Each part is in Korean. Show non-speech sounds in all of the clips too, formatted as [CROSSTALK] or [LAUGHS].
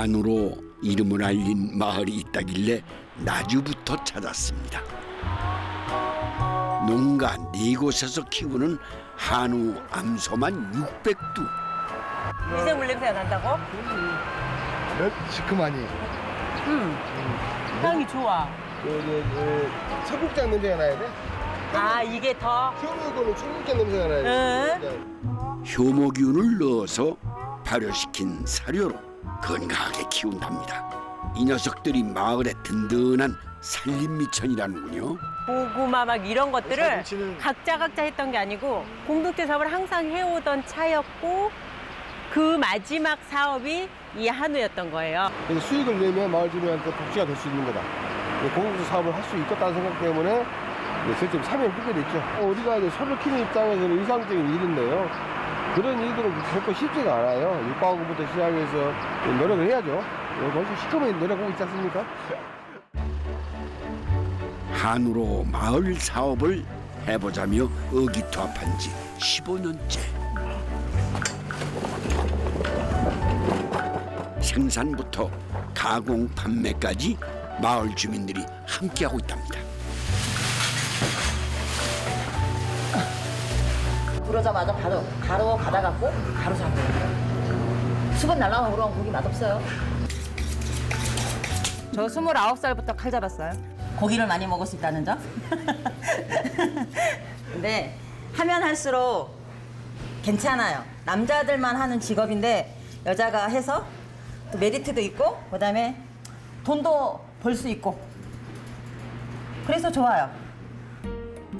한우로 이름을 알린 마을이 있다길래 나주부터 찾았습니다. 농가 네 곳에서 키우는 한우 암소만 600두. 미생물 냄새가 난다고? 몇 시큼하니. 응. 향이 좋아. 그, 그, 그, 청국장 냄새가 나야 돼? 아 이게 더. 효모고는 청국장 냄새가 나야 돼. 효모균을 넣어서 발효시킨 사료로 건강하게 키운답니다. 이 녀석들이 마을의 든든한 살림 미천이라는군요. 고구마 막 이런 것들을 사진치는- 각자 각자 했던 게 아니고 공동체 사업을 항상 해오던 차였고 그 마지막 사업이 이 한우였던 거예요. 그래서 수익을 내면 마을 주민한테 복지가 될 수 있는 거다. 공공수 사업을 할 수 있겠다는 생각 때문에 실제 참여를 하게 됐죠. 어, 우리가 이제 소를 키는 입장에서는 일상적인 일인데요. 그런 일들은 결코 쉽지가 않아요. 육바구부터 시작해서 노력을 해야죠. 벌써 시커멓게 노력하고 있지 않습니까? 한우로 마을 사업을 해보자며 의기투합한 지 15년째. 생산부터 가공 판매까지 마을 주민들이 함께하고 있답니다. 부러자마자 바로 가로 받아갖고 가로 잡아요. 수분 날라오면 그런 고기 맛없어요. 저 29살부터 칼 잡았어요. 고기를 많이 먹을 수 있다는 점. [LAUGHS] 근데 하면 할수록 괜찮아요. 남자들만 하는 직업인데 여자가 해서 또 메리트도 있고 그다음에 돈도 벌 수 있고 그래서 좋아요.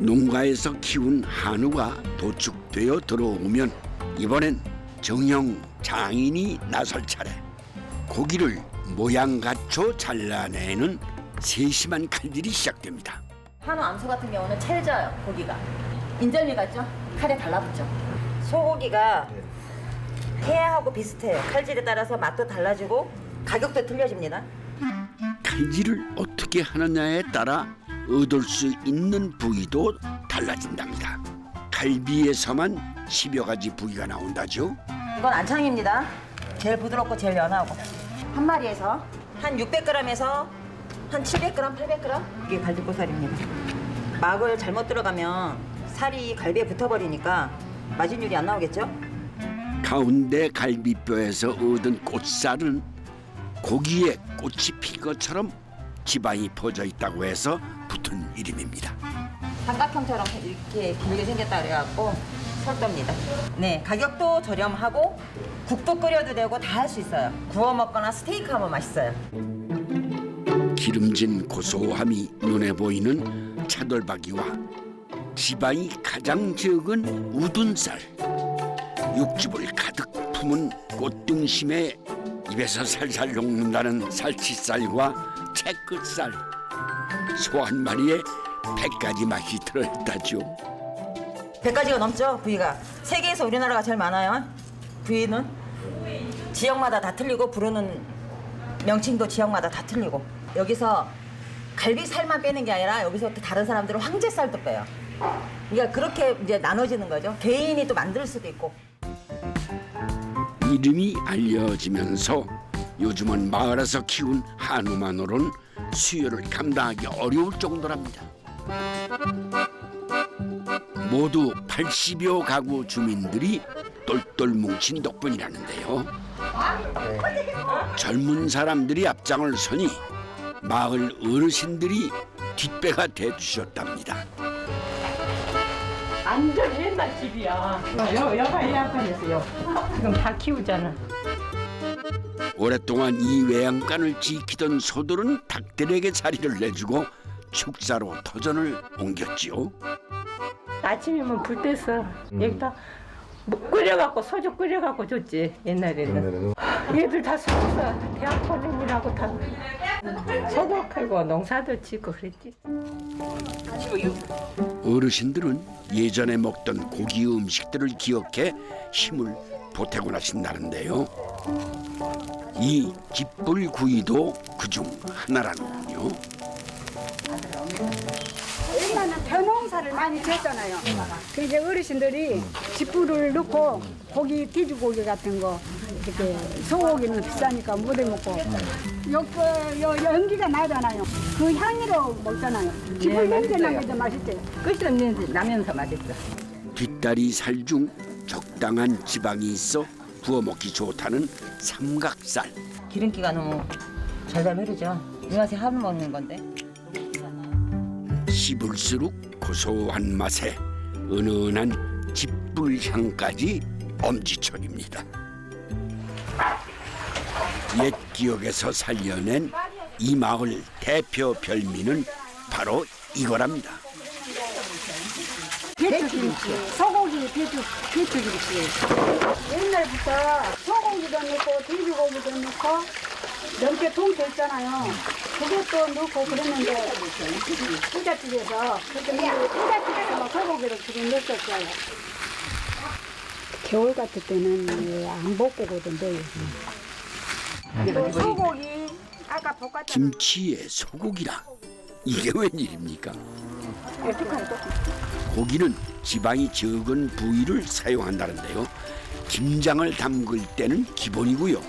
농가에서 키운 한우가 도축되어 들어오면 이번엔 정형 장인이 나설 차례. 고기를 모양 갖춰 잘라내는 세심한 칼질이 시작됩니다. 한우 암소 같은 경우는 찰져요 고기가 인절미 같죠? 칼에 달라붙죠 소고기가 회하고 비슷해요 칼질에 따라서 맛도 달라지고 가격도 틀려집니다 칼질을 어떻게 하느냐에 따라 얻을 수 있는 부위도 달라진답니다. 갈비에서만 10여 가지 부위가 나온다죠. 이건 안창입니다 제일 부드럽고 제일 연하고 한 마리에서 한 600g에서 한 700g, 800g 이게 갈비꼬살입니다 막을 잘못 들어가면 살이 갈비에 붙어버리니까 마진율이 안 나오겠죠? 가운데 갈비뼈에서 얻은 꽃살은 고기에 꽃이 핀 것처럼 지방이 퍼져 있다고 해서 붙은 이름입니다. 삼각형처럼 이렇게 길게 생겼다 그래갖고 설도입니다. 네, 가격도 저렴하고 국도 끓여도 되고 다 할 수 있어요. 구워 먹거나 스테이크 하면 맛있어요. 기름진 고소함이 눈에 보이는 차돌박이와 지방이 가장 적은 우둔살 육즙을 가득 품은 꽃등심에 입에서 살살 녹는다는 살치살과 채끝살 소 한 마리에 백 가지 맛이 들어있다죠 100가지가 넘죠, 부위가. 세계에서 우리나라가 제일 많아요. 부위는 지역마다 다 틀리고 부르는 명칭도 지역마다 다 틀리고. 여기서 갈비살만 빼는 게 아니라 여기서 또 다른 사람들은 황제살도 빼요. 그러니까 그렇게 이제 나눠지는 거죠. 개인이 또 만들 수도 있고. 이름이 알려지면서 요즘은 마을에서 키운 한우만으로는 수요를 감당하기 어려울 정도랍니다. 모두 80여 가구 주민들이 똘똘 뭉친 덕분이라는데요. 젊은 사람들이 앞장을 서니 마을 어르신들이 뒷배가 돼주셨답니다. 완전 옛날 집이야. 여, 여가 예약관에서요. 지금 다 키우잖아. 오랫동안 이 외양간을 지키던 소들은 닭들에게 자리를 내주고 축사로 터전을 옮겼지요. 아침이면 불 뗐어. 여기다 뭐 끓여갖고 소주 끓여갖고 줬지 옛날에는. 얘들 다 속서 대학 보내느라고 다 소도 팔고 농사도 짓고 그랬지. 어르신들은 예전에 먹던 고기 음식들을 기억해 힘을 보태곤 하신다는데요. 이 깃불구이도 그중 하나라는군요. 옛날에는 벼농사를 많이 지었잖아요. 그 이제 어르신들이 집불을 넣고 고기, 돼지고기 같은 거 이렇게 소고기는 비싸니까 못해 먹고 요, 그, 요 연기가 나잖아요. 그 향으로 먹잖아요. 기분 냄새 나면서 맛있대요. 끝이 없는 나면서 맛있어. 뒷다리 살 중 적당한 지방이 있어 구워 먹기 좋다는 삼각살. 기름기가 너무 잘잘 흐르죠. 이 맛에 한우 먹는 건데. 씹을수록 고소한 맛에 은은한 집불 향까지 엄지척입니다. 옛 기억에서 살려낸 이 마을 대표 별미는 바로 이거랍니다. 배추김치, 소고 기 배추, 배추김치. 옛날부터 소고기도 넣고 돼지고기도 넣고 명태 통째 있잖아요. 그것도 넣고 그랬는데 부잣집에서 그때 부잣집에서 막 소고기를 주로 넣었었어요. 겨울 같을 때는 안 볶고 그러던데 소고기 아까 볶았잖아요. 김치에 소고기라 이게 웬일입니까? 고기는 지방이 적은 부위를 사용한다는데요. 김장을 담글 때는 기본이고요.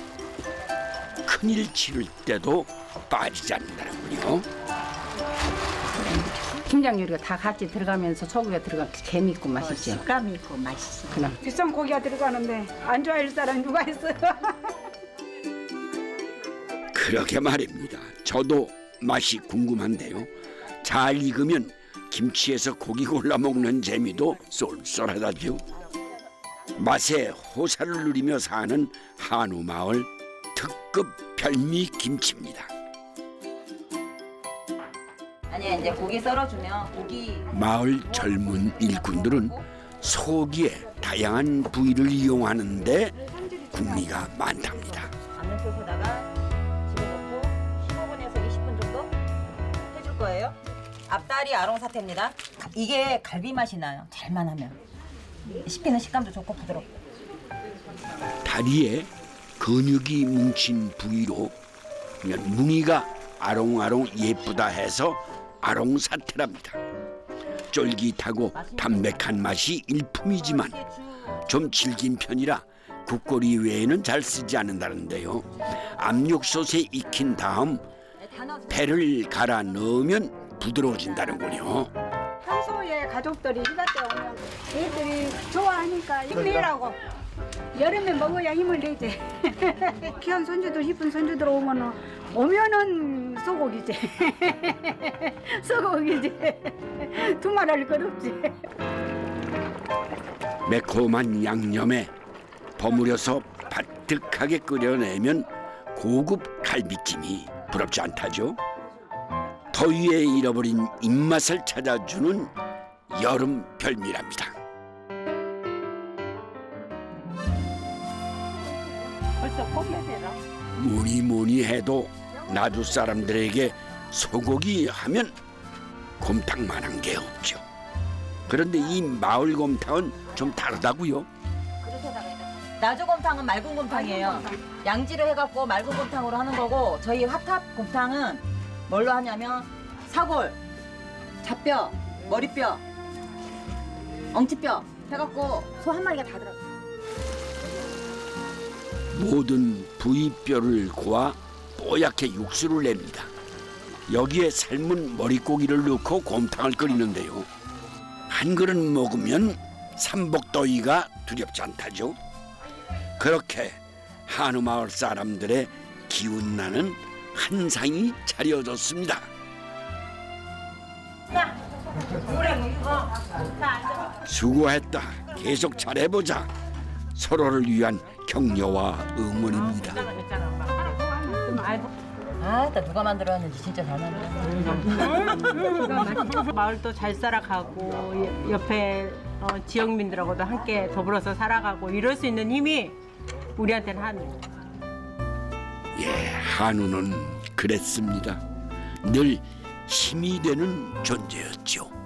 큰일 치를 때도 빠지지 않는다는군요. 김장 요리가 다 같이 들어가면서 소고기가 들어가면 재밌고 맛있죠. 식감이 있고 맛있어. 그럼. 비싼 고기가 들어가는데 안 좋아할 사람 누가 있어요? [LAUGHS] 그러게 말입니다. 저도 맛이 궁금한데요. 잘 익으면 김치에서 고기 골라 먹는 재미도 쏠쏠하다죠. 맛의 호사를 누리며 사는 한우 마을 특급 별미 김치입니다. 아니 이제 고기 썰어주면 고기 마을 젊은 일꾼들은 소기의 다양한 부위를 이용하는데 궁리가 많답니다. 압력솥에다가 앞다리 아롱 사태입니다. 이게 갈비 맛이 나요. 잘만 하면 씹히는 식감도 좋고 부드럽고. 다리에 근육이 뭉친 부위로 무늬가 아롱아롱 예쁘다 해서 아롱사태랍니다. 쫄깃하고 담백한 맛이 일품이지만 좀 질긴 편이라 국거리 외에는 잘 쓰지 않는다는데요. 압력솥에 익힌 다음 배를 갈아 넣으면 부드러워진다는군요. 평소에 가족들이 휴가 때 오면 애들이 좋아하니까 힘내라고. 여름에 먹어야 힘을 내지. [LAUGHS] 귀한 손주들 이쁜 손주들 오면은 오면은 소고기지. [LAUGHS] 소고기지. [LAUGHS] 두말할 것 없지. 매콤한 양념에 버무려서 바득하게 끓여내면 고급 갈비찜이 부럽지 않다죠. 더위에 잃어버린 입맛을 찾아주는 여름 별미랍니다. 벌써 포기해라. 뭐니 뭐니 해도 나주 사람들에게 소고기 하면 곰탕만한 게 없죠. 그런데 이 마을 곰탕은 좀 다르다고요. 나주곰탕은 맑은 곰탕이에요. 양지를 해갖고 맑은 곰탕으로 하는 거고 저희 화탑 곰탕은 뭘로 하냐면 사골, 잡뼈, 머리뼈, 엉치뼈 해갖고 소 한 마리가 다 들어가. 요 모든 부위뼈를 고아 뽀얗게 육수를 냅니다. 여기에 삶은 머릿고기를 넣고 곰탕을 끓이는데요. 한 그릇 먹으면 삼복더위가 두렵지 않다죠. 그렇게 한우 마을 사람들의 기운 나는 한 상이 차려졌습니다. 수고했다. 계속 잘해보자. 서로를 위한 격려와 응원입니다. 아따 누가 만들었는지 진짜 잘 만들었네. [LAUGHS] 마을도 잘 살아가고 여- 옆에 어, 지역민들하고도 함께 더불어서 살아가고 이럴 수 있는 힘이 우리한테는 한우. 예, 한우는 그랬습니다. 늘 힘이 되는 존재였죠.